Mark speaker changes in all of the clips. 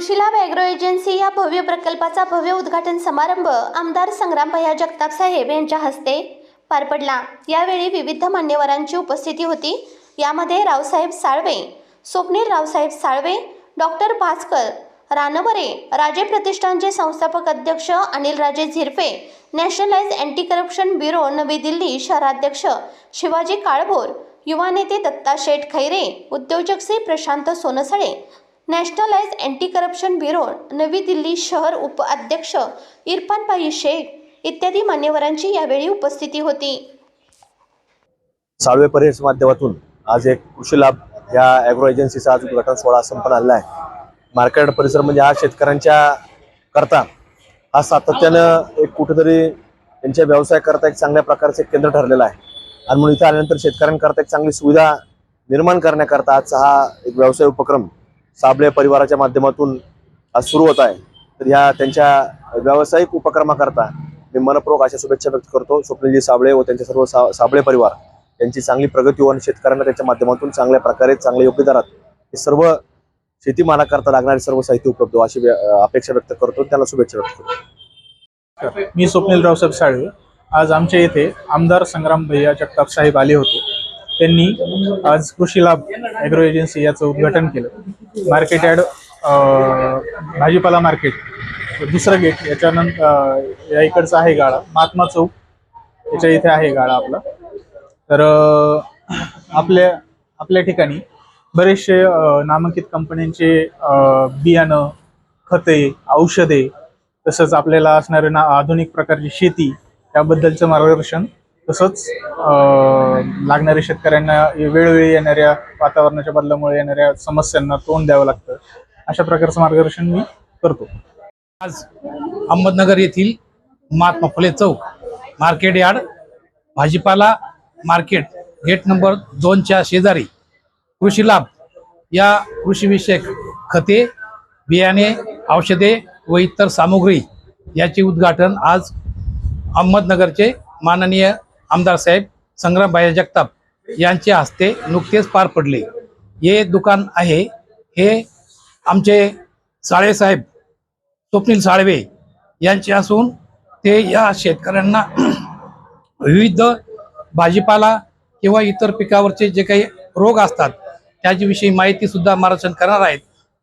Speaker 1: कृषीलाभ agro agency या भव्य प्रकल्पाचा भव्य उद्घाटन समारंभ आमदार संग्रामभैया जगताप साहेब यांच्या हस्ते पार पडला. यावेळी विविध मान्यवरांची उपस्थिती होती. यामध्ये रावसाहेब साळवे स्वप्नील रावसाहेब साळवे डॉक्टर भास्कर रानवरे राजे प्रतिष्ठानचे संस्थापक अध्यक्ष Anil Raje Zirpe nationalise anti corruption bureau नवी दिल्ली शहराध्यक्ष शिवाजी काळभोर युवा नेते दत्ता शेठ खैरे उद्योजक Shri Prashant Sonsale nationalise anti corruption bureau नवी दिल्ली शहर उपअध्यक्ष इरफानभाई शेख इत्यादी मान्यवरांची यावेळी उपस्थिती होती.
Speaker 2: साळवे परिसर माध्यमातून आज एक कृषी लाभ या ॲग्रो एजन्सीचा आज उद्घाटन सोहळा संपन्न आलेला आहे. मार्केट परिसर म्हणजे हा शेतकऱ्यांच्या करता. हा सातत्यानं एक कुठेतरी त्यांच्या व्यवसाय करता एक चांगल्या प्रकारचं एक केंद्र ठरलेलं आहे. आणि म्हणून इथं आल्यानंतर शेतकऱ्यांकरता एक चांगली सुविधा निर्माण करण्याकरता आजचा हा एक व्यवसाय उपक्रम साबळे परिवाराच्या माध्यमातून आज सुरू होत आहे. तर ह्या त्यांच्या व्यावसायिक उपक्रमाकरता मी मनपूर्वक अशा शुभेच्छा व्यक्त करतो. स्वप्नजी साबळे व त्यांच्या सर्व सा साबळे परिवार यांची चांगली प्रगती होऊन शेतकऱ्यांना त्यांच्या माध्यमातून चांगल्या प्रकारे चांगल्या योग्य दरात हे सर्व शेतीमालाकरता लागणारे सर्व साहित्य उपलब्ध हो अशी व्य- अपेक्षा व्यक्त करतो. त्याला शुभेच्छा व्यक्त करतो.
Speaker 3: मी स्वप्नील रावसाहेब साळवे आज आमच्या येथे आमदार संग्राम भैया जगताप साहेब आले होते. त्यांनी आज कृषी लाभ ॲग्रो एजन्सी याचं उद्घाटन केलं. मार्केट ॲड भाजीपाला मार्केट दुसरं गेट याच्यानंतर या इकडचा आहे गाळा. महात्मा चौक याच्या इथे आहे गाळा आपला. तर आपल्या आपल्या ठिकाणी बरेचसे नामांकित कंपन्यांचे बियाणं खते औषधे तसंच आपल्याला असणारे ना आधुनिक प्रकारची शेती याबद्दलचं मार्गदर्शन तसंच लागणाऱ्या शेतकऱ्यांना वेळोवेळी येणाऱ्या वातावरणाच्या बदलामुळे येणाऱ्या समस्यांना तोंड द्यावं लागतं. अशा प्रकारचं मार्गदर्शन मी करतो.
Speaker 4: आज अहमदनगर येथील महात्मा फुले चौक मार्केट यार्ड भाजीपाला मार्केट गेट नंबर दोनच्या शेजारी कृषी लाभ या कृषीविषयक खते बियाणे औषधे व इतर सामुग्री याचे उद्घाटन आज अहमदनगरचे माननीय आमदार साहेब संग्रामबाई जगताप यांच्या हस्ते नुकतेच पार पडले. हे दुकान आहे. हे आमचे साळेसाहेब स्वप्नील साळवे यांचे असून ते या शेतकऱ्यांना विविध भाजीपाला किंवा इतर पिकावरचे जे काही रोग असतात त्याच्याविषयी माहितीसुद्धा मार्गदर्शन करणार आहेत.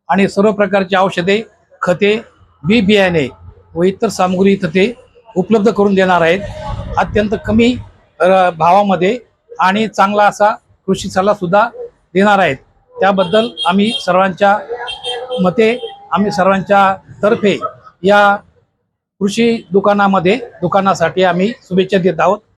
Speaker 4: आणि सर्व प्रकारची औषधे खते बी बियाणे व इतर सामग्री इथं ते उपलब्ध करून देणार आहेत. अत्यंत कमी भावामध्ये आणि चांगला असा कृषी सल्ला सुद्धा देणार आहेत. त्याबद्दल आम्ही सर्वांच्या मते आम्ही सर्वांच्या तर्फे या कृषी दुकानामध्ये दुकानासाठी आम्ही शुभेच्छा देत आहोत.